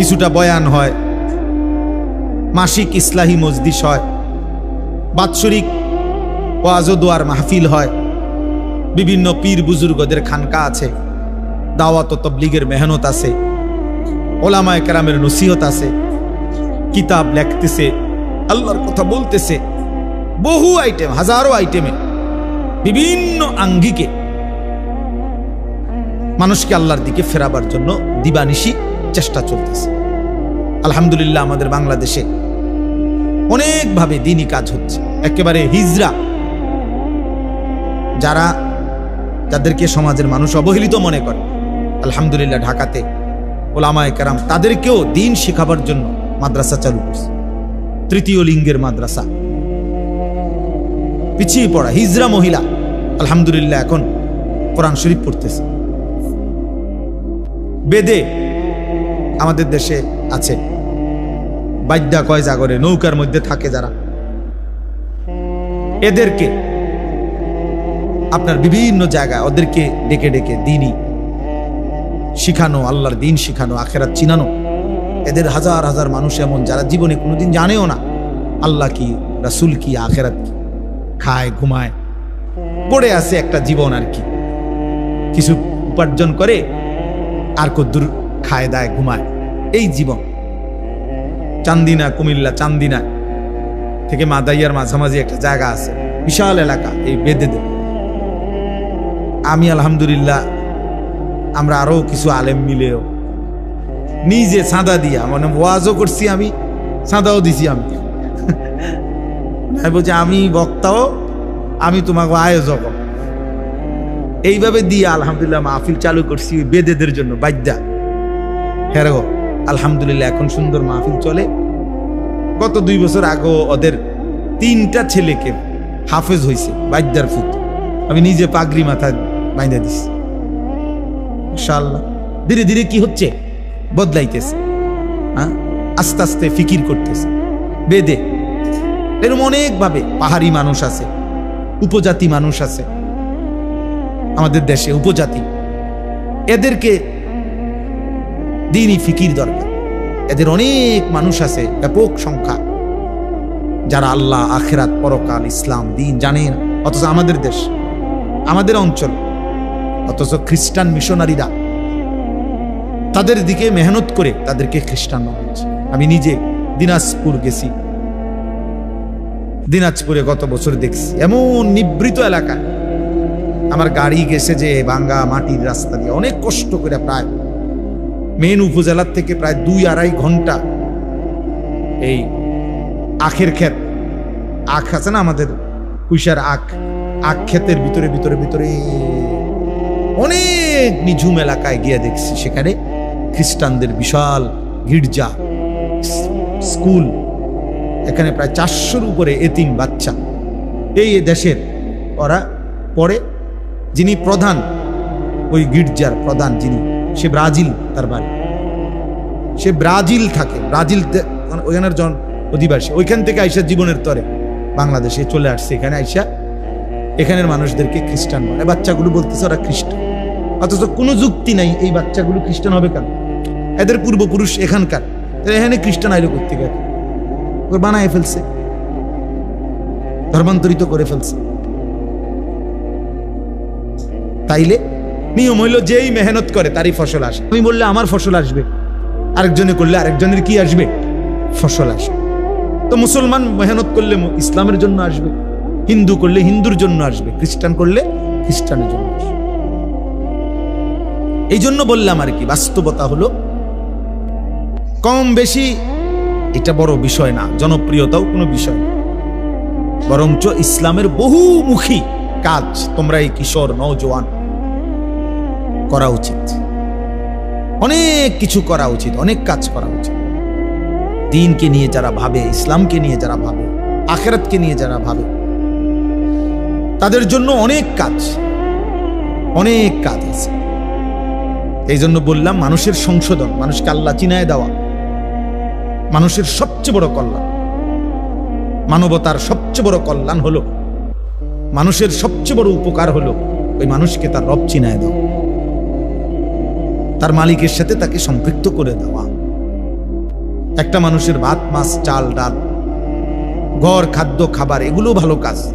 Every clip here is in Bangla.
কিছুটা বয়ান হয়। মাসিক ইসলাহি মজদিস হয়। বাৎসরিক ওয়াজদোয়ার মাহফিল হয়। বিভিন্ন পীর বুজুর্গদের খানকা আছে। দাওয়াত তবলিগের মেহনত আছে। ওলামায় কেরামের নসিহত আছে। কিতাব লেখতেছে, আল্লাহর কথা বলতেছে। বহু আইটেম হাজারো আইটেমে বিভিন্ন আঙ্গিকে। মানুষকে আল্লাহর দিকে ফেরাবার জন্য দিবানিশি চেষ্টা চলতেছে। আলহামদুলিল্লাহ আমাদের বাংলাদেশে অনেকভাবে দিনই কাজ হচ্ছে। একেবারে হিজরা। যারা যাদেরকে সমাজের মানুষ অবহেলিত মনে করে, আলহামদুলিল্লাহ ঢাকাতে ওলামায় কারাম তাদেরকেও দিন শেখাবার জন্য মাদ্রাসা চালু করছে। তৃতীয় লিঙ্গের মাদ্রাসা। পিছিয়ে পড়া হিজরা মহিলা, আলহামদুলিল্লাহ এখন কোরআন শরীফ পড়তেছে। বেদে আমাদের দেশে আছে। বাদ্যা কয় জাগরে, নৌকার মধ্যে থাকে যারা। এদেরকে, আপনার বিভিন্ন জায়গায় ওদেরকে ডেকে ডেকে দিনই শিখানো, আল্লাহর দিন শিখানো, আখেরাত চিনানো। এদের হাজার হাজার মানুষ এমন, যারা জীবনে কোনোদিন জানেও না আল্লাহ কি, রাসুল কি, আখেরাত কি। খায়, ঘুমায়, পড়ে আছে একটা জীবন আর কি। কিছু উপার্জন করে আর কদ্দুর খায় দায় ঘুমায়। এই জীবন। চান্দিনা, কুমিল্লা, চান্দিনা থেকে মাদাইয়ার মাঝামাঝি একটা জায়গা আছে, বিশাল এলাকা এই বেদেদের আমি আলহামদুলিল্লাহ, আমরা আরও কিছু আলেম মিলেও নিজে চাঁদা দিয়া মানে ওয়াজও করছি আমি চাঁদাও দিছি আমি। আমি বলছি, আমি বক্তাও, আমি তোমাকে আয়োজক এইভাবে দিয়ে আলহামদুলিল্লাহ মাহফিল চালু করছি বেদেদের জন্য বাদ্যা হ্যাঁ আলহামদুলিল্লাহ এখন সুন্দর মাহফিল চলে। গত দুই বছর আগেও ওদের তিনটা ছেলেকে হাফেজ হয়েছে বাদ্যার ফুত আমি নিজে পাগড়ি মাথা দিছি। ইনশাআল্লাহ ধীরে ধীরে কি হচ্ছে? বদলাইতেছে। হ্যাঁ? আস্তে আস্তে ফিকির করতেছে। বেদে। এরকম অনেকভাবে পাহাড়ি মানুষ আছে, উপজাতি মানুষ আছে। আমাদের দেশে উপজাতি। এদেরকে দিনই ফিকির দরকার। এদের অনেক মানুষ আছে, ব্যাপক সংখ্যা, যারা আল্লাহ, আখেরাত, পরকাল, ইসলাম, দিন জানে না। অথচ আমাদের দেশ, আমাদের অঞ্চল, অথচ খ্রিস্টান মিশনারিরা তাদের দিকে মেহনত করে তাদেরকে খ্রিস্টান বানাচ্ছে আমি নিজে দিনাজপুর গেছি। দিনাজপুরে গত বছর দেখছি, এমন নিবৃত এলাকা আমার গাড়ি গেছে যে বাঙ্গা মাটির রাস্তা দিয়ে। অনেক কষ্ট করে প্রায় মেন উপজেলার থেকে প্রায় দুই আড়াই ঘণ্টা এই আখের ক্ষেত। আখ আছে না আমাদের? কুইশার আখ। আখ ক্ষেতের ভিতরে ভিতরে ভিতরে অনেক নিঝুম এলাকায় গিয়ে দেখছি সেখানে খ্রিস্টানদের বিশাল গির্জা, স্কুল। এখানে প্রায় চারশোর উপরে এতিম বাচ্চা। এই দেশের ওরা পড়ে যিনি প্রধান, ওই গির্জার প্রধান যিনি সে ব্রাজিল তার বাড়ি। সে ব্রাজিল থাকে, ব্রাজিল মানে ওইখানের জন অধিবাসী। ওইখান থেকে আইসা জীবনের তরে বাংলাদেশে চলে আসছে। এখানে আইসা এখানের মানুষদেরকে খ্রিস্টান মানে বাচ্চাগুলো বলতেছে ওরা খ্রিস্টান। অথচ কোনো যুক্তি নাই, এই বাচ্চাগুলো খ্রিস্টান হবে কেন? এদের পূর্বপুরুষ এখানকার। এখানে খ্রিস্টান আইলো করতে গেল? বানায় ফেলছে। ধর্মান্তরিত করে ফেলছে। তাইলে নিয়ম হইল যেই মেহনত করে, তারই ফসল আসে। আমি বললে, আমার ফসল আসবে। আরেকজনে করলে, আরেকজনের কি আসবে? ফসল আসবে তো মুসলমান মেহনত করলে ইসলামের জন্য আসবে। হিন্দু করলে হিন্দুর জন্য আসবে। খ্রিস্টান করলে খ্রিস্টানের জন্য আসবে। এই জন্য বললাম আর কি, বাস্তবতা হলো কম বেশি এটা বড় বিষয় না, জনপ্রিয়তাও কোনো বিষয় না। বরঞ্চ ইসলামের বহুমুখী কাজ তোমরা এই কিশোর, নওজোয়ান করা উচিত। অনেক কিছু করা উচিত, অনেক কাজ করা উচিত। দিনকে নিয়ে যারা ভাবে, ইসলামকে নিয়ে যারা ভাবে, আখেরাতকে নিয়ে যারা ভাবে, তাদের জন্য অনেক কাজ অনেক কাজ আছে। এই জন্য বললাম, মানুষের সংশোধন, মানুষকে আল্লাহ চিনায় দেওয়া, মানুষের সবচেয়ে বড় কল্যাণ। মানবতার সবচেয়ে বড় কল্যাণ হলো, মানুষের সবচেয়ে বড় উপকার হলো, ওই মানুষকে তার রব চিনায় দেওয়া। তার মালিকের সাথে তাকে সম্পৃক্ত করে দেওয়া। একটা মানুষের ভাত, মাছ, চাল, ডাল, ঘর, খাদ্য, খাবার এগুলো ভালো কাজ।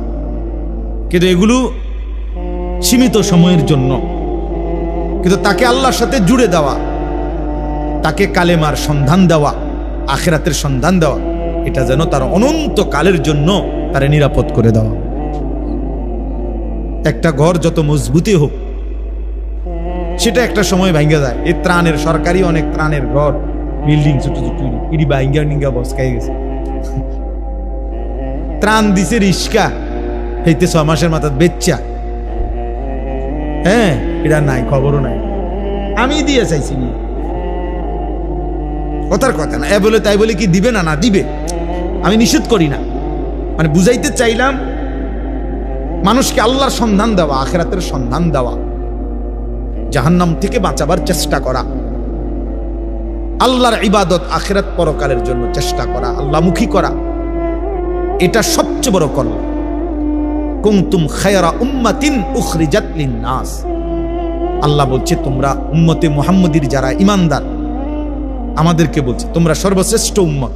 কিন্তু এগুলো সীমিত সময়ের জন্য। কিন্তু তাকে আল্লাহর সাথে জুড়ে দেওয়া, তাকে কালেমার সন্ধান দেওয়া, আখেরাতের সন্ধান দেওয়া, এটা যেন তার অনন্ত কালের জন্য তারে নিরাপদ করে দেওয়া। একটা ঘর যত মজবুতি হোক সেটা একটা সময় ভাঙ্গা যায়। এই ত্রাণের, সরকারি অনেক ত্রাণের ঘর বিল্ডিং ছোট ছোট ইডি ভাঙ্গা নিঙ্গা বসকাই গেছে। ত্রাণ দিছে রিস্কা। হইতে ছ মাসের মাথা বেচ্চা। হ্যাঁ এটা নাই, খবরও নাই। আমি দিয়ে চাইছি। কথার কথা না। এ বলে তাই বলে কি দিবে না? না, দিবে। আমি নিষেধ করি না। মানে বুঝাইতে চাইলাম, মানুষকে আল্লাহর সন্ধান দেওয়া, আখেরাতের সন্ধান দেওয়া। জাহান্নাম থেকে বাঁচাবার চেষ্টা করা। আল্লাহর ইবাদত আখেরাত পরকালের জন্য চেষ্টা করা, আল্লাহমুখী করা। এটা সবচেয়ে বড় কল্যাণ কুমতুম খায়রা উম্মাতিন উখরিজাত লিন-নাস। আল্লাহ বলছে, তোমরা উম্মতে মুহাম্মদীর যারা ইমানদার আমাদেরকে বলছে, তোমরা সর্বশ্রেষ্ঠ উম্মত,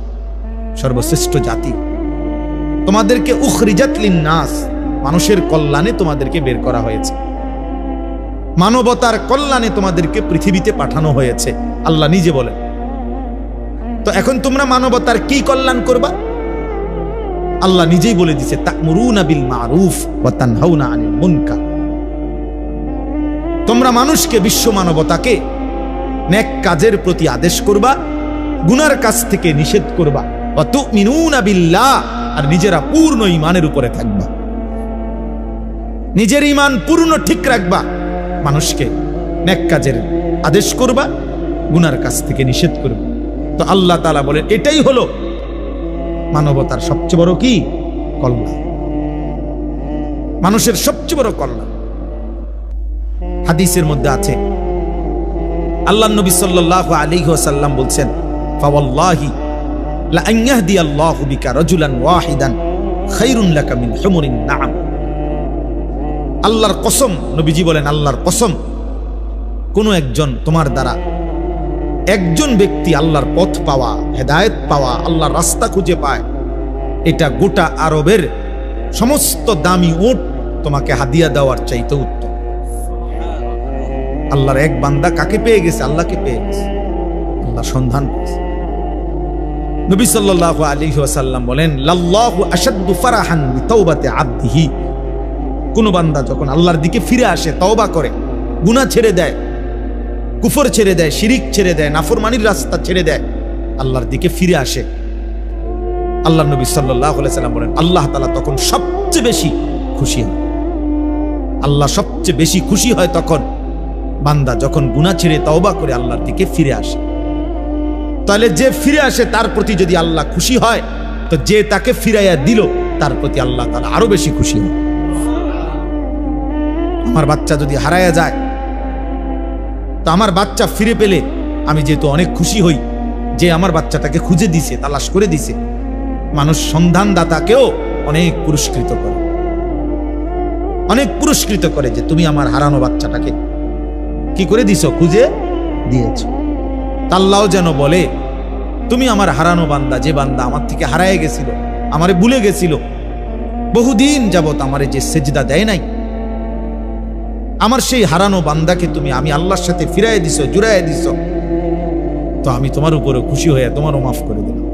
সর্বশ্রেষ্ঠ জাতি। তোমাদেরকে উখরিজাত লিন-নাস, মানুষের কল্যাণে তোমাদেরকে বের করা হয়েছে। মানবতার কল্যাণে তোমাদেরকে পৃথিবীতে পাঠানো হয়েছে। আল্লাহ নিজে বলেন। তো এখন তোমরা মানবতার কি কল্যাণ করবা? আল্লাহ নিজেই বলে দিছে বিল তোমরা মানুষকে, বিশ্ব মানবতাকে নেক কাজের প্রতি আদেশ করবা, গুনার কাছ থেকে নিষেধ করবা। আর নিজেরা পূর্ণ ইমানের উপরে থাকবা। নিজের ইমান পূর্ণ ঠিক রাখবা। মানুষকে নেক কাজের আদেশ করবা, গুনার কাছ থেকে নিষেধ করবা। তো আল্লাহ তাআলা বলেন, এটাই হলো মানবতার সবচেয়ে বড় কি? কল্যাণ। মানুষের সবচেয়ে বড় কল্যাণ। হাদিসের মধ্যে আছে আল্লাহ নবী সাল্লাল্লাহু আলাইহি ওয়াসাল্লাম বলছেন লা বিকা রাজুলান ওয়াহিদান খায়রুন লাকা মিন নাআম। আল্লাহর কসম, নবীজি বলেন আল্লাহর কসম। কোন একজন তোমার দ্বারা একজন ব্যক্তি আল্লাহর পথ পাওয়া, হেদায়েত পাওয়া, আল্লাহর রাস্তা খুঁজে পায়, এটা গোটা আরবের সমস্ত দামি ওট তোমাকে হাদিয়া দেওয়ার চাইতে উত্তম। আল্লাহর এক বান্দা কাকে পেয়ে গেছে? আল্লাহকে পেয়ে গেছে। আল্লাহ সন্ধান নবী সাল্লাল্লাহু আলাইহি ওয়াসাল্লাম বলেন, লাল্লাহু আশাদ্দু ফারাহান আবদিহি। কোন বান্দা যখন আল্লাহর দিকে ফিরে আসে, তওবা করে, গুনাহ ছেড়ে দেয়, কুফর ছেড়ে দেয়, শিরিক ছেড়ে দেয়, নাফরমানির রাস্তা ছেড়ে দেয়, আল্লাহর দিকে ফিরে আসে। আল্লাহ নবী সাল্লাহ সাল্লাম বলেন, আল্লাহ তালা তখন সবচেয়ে বেশি খুশি হয়। আল্লাহ সবচেয়ে বেশি খুশি হয় তখন বান্দা যখন গুনাহ ছেড়ে তওবা করে আল্লাহর দিকে ফিরে আসে। তাহলে যে ফিরে আসে, তার প্রতি যদি আল্লাহ খুশি হয়, তো যে তাকে ফিরাইয়া দিল, তার প্রতি আল্লাহ তালা আরও বেশি খুশি হয়। আমার বাচ্চা যদি হারায়া যায়, তো আমার বাচ্চা ফিরে পেলে আমি যেহেতু অনেক খুশি হই, যে আমার বাচ্চাটাকে খুঁজে দিছে, তালাশ করে দিছে, মানুষ সন্ধানদাতাকেও অনেক পুরস্কৃত করে। অনেক পুরস্কৃত করে যে তুমি আমার হারানো বাচ্চাটাকে। কি করে দিছ? খুঁজে দিয়েছ। তাল্লাও যেন বলে, তুমি আমার হারানো বান্দা, যে বান্দা আমার থেকে হারায় গেছিল, আমারে ভুলে গেছিল, বহুদিন যাবত আমারে যে সেজদা দেয় নাই আমার সেই হারানো বান্দাকে তুমি আমি আল্লাহর সাথে ফিরাই দিছ জুড়াই দিছ। তো আমি তোমার উপরে খুশি হয়ে তোমারও মাফ করে দিলাম।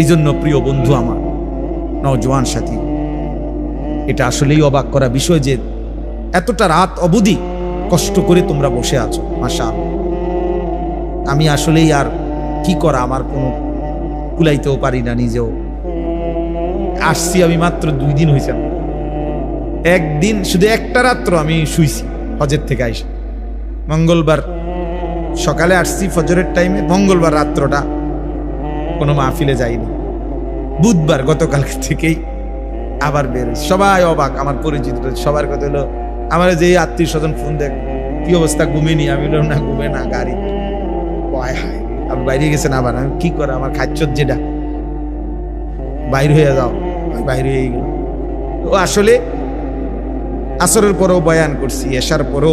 এই জন্য প্রিয় বন্ধু আমার নজওয়ান সাথী, এটা আসলেই অবাক করা বিষয় যে এতটা রাত অবধি কষ্ট করে তোমরা বসে আছো মাসা আমি আসলেই আর কি করা, আমার কোনো কুলাইতেও পারি না নিজেও। আসছি আমি মাত্র দুই দিন হয়েছে। একদিন, শুধু একটা রাত্র আমি শুইছি হজের থেকে আইসা। মঙ্গলবার সকালে আসছি, ফজরের টাইমে মঙ্গলবার রাত্রটা কোনো মাহফিলে যাইনি। বুধবার গতকাল থেকেই আবার বের সবাই অবাক, আমার পরিচিত সবার কথা হলো, আমার যে আত্মীয় স্বজন ফোন দেখ, কি অবস্থা ঘুমিনি আমি বললাম, না, ঘুমে না, গাড়ি। হায় হায় আমি বাইরে গেছেন আবার? আমি কি করে, আমার খাচ্ছ যেটা। বাইর হয়ে যাও। বাইরে হয়ে গেল ও আসলে আসরের পরেও বয়ান করছি এশার পরেও